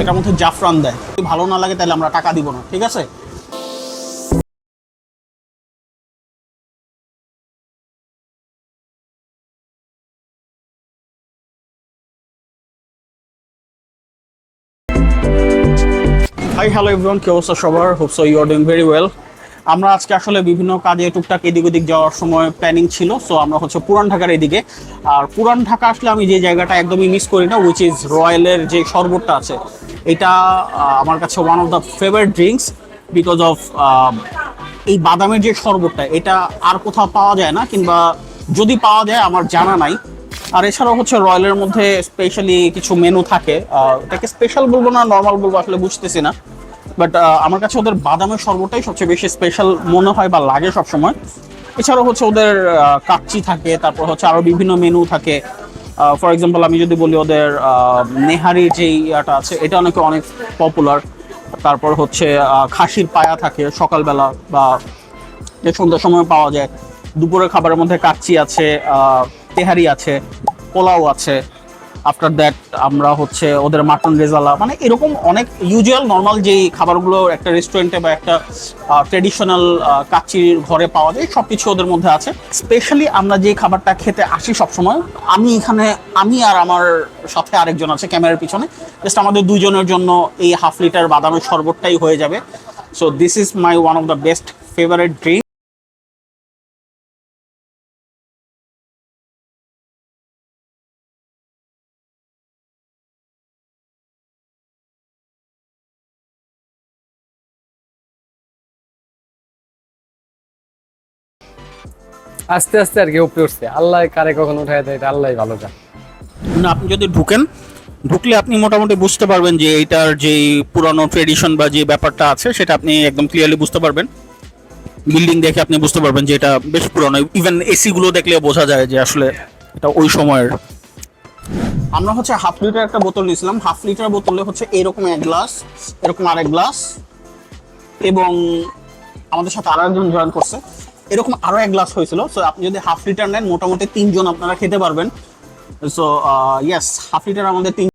এটার মধ্যে জাফরান দেয়। যদি ভালো না লাগে, তাহলে আমরা টাকা দিব না, ঠিক আছে? হাই হ্যালো এভরিওয়ান কি অবস্থা সবার? Hope so you are doing very well আমরা আজকে আসলে বিভিন্ন কাজে টুকটাক এদিক ওদিক যাওয়ার সময় প্ল্যানিং ছিল সো আমরা হচ্ছে পুরান ঢাকার এদিকে। আর পুরান ঢাকা আসলে আমি যে জায়গাটা একদমই মিস করি না উইচ ইজ রয়্যালের যে শরবতটা আছে, এটা আমার কাছে one of the favourite drinks because of এই বাদামের যে শরবতটা, এটা আর কোথাও পাওয়া যায় না, কিংবা যদি পাওয়া যায় আমার জানা নাই। আর এছাড়াও হচ্ছে রয়্যালের মধ্যে স্পেশালি কিছু মেনু থাকে এটাকে স্পেশাল বলব না নর্মাল বলব আসলে বুঝতেছি না। বাট আমার কাছে ওদের বাদামের শরবতটাই সবচেয়ে বেশি স্পেশাল মনে হয় বা লাগে সবসময়। এছাড়াও হচ্ছে ওদের কাচ্চি থাকে, তারপর হচ্ছে আরও বিভিন্ন মেনু থাকে। ফর এক্সাম্পল আমি যদি বলি ওদের নেহারি যে ইয়াটা আছে, এটা অনেকে অনেক পপুলার তারপর হচ্ছে খাসির পায়া থাকে সকালবেলা বা সন্ধ্যার সময় পাওয়া যায়। দুপুরের খাবারের মধ্যে কাচ্চি আছে তেহারি আছে, পোলাও আছে। আফটার দ্যাট আমরা হচ্ছে ওদের মাটন রেজালা মানে এরকম অনেক ইউজুয়াল নর্মাল যেই খাবারগুলো একটা রেস্টুরেন্টে বা একটা ট্রেডিশনাল কাচ্চির ঘরে পাওয়া যায় সব কিছু ওদের মধ্যে আছে। স্পেশালি আমরা যে খাবারটা খেতে আসি সবসময়, আমি এখানে, আমি আর আমার সাথে আরেকজন আছে ক্যামেরার পিছনে জাস্ট আমাদের দুইজনের জন্য এই হাফ লিটার বাদামের শরবতটাই হয়ে যাবে। So this is my one of the best favourite drink আস্তে আস্তে আর কি উপরে উঠছে। আল্লাহ কারে কখন উঠায় দেয় এটা আল্লাহ ভালো জানে। না, আপনি যদি ঢুকেন, ঢুকলে আপনি মোটামুটি বুঝতে পারবেন যে এইটার যে পুরানো ট্রেডিশন বা যে ব্যাপারটা আছে, সেটা আপনি একদম ক্লিয়ারলি বুঝতে পারবেন। বিল্ডিং দেখে আপনি বুঝতে পারবেন যে এটা বেশ পুরানো। ইভেন এসি গুলো দেখলে বোঝা যায় যে আসলে এটা ওই সময়ের। আমরা হচ্ছে হাফ লিটার একটা বোতল নিয়েছিলাম। হাফ লিটার বোতলে হচ্ছে এরকম এক গ্লাস এরকম আরেক গ্লাস এবং আমাদের সাথে আরও একজন জয়েন করছে। এরকম আরও এক গ্লাস হয়েছিল। সো আপনি যদি হাফ লিটার নেন, মোটামুটি তিনজন আপনারা খেতে পারবেন। সো ইয়েস হাফ লিটার আমাদের তিন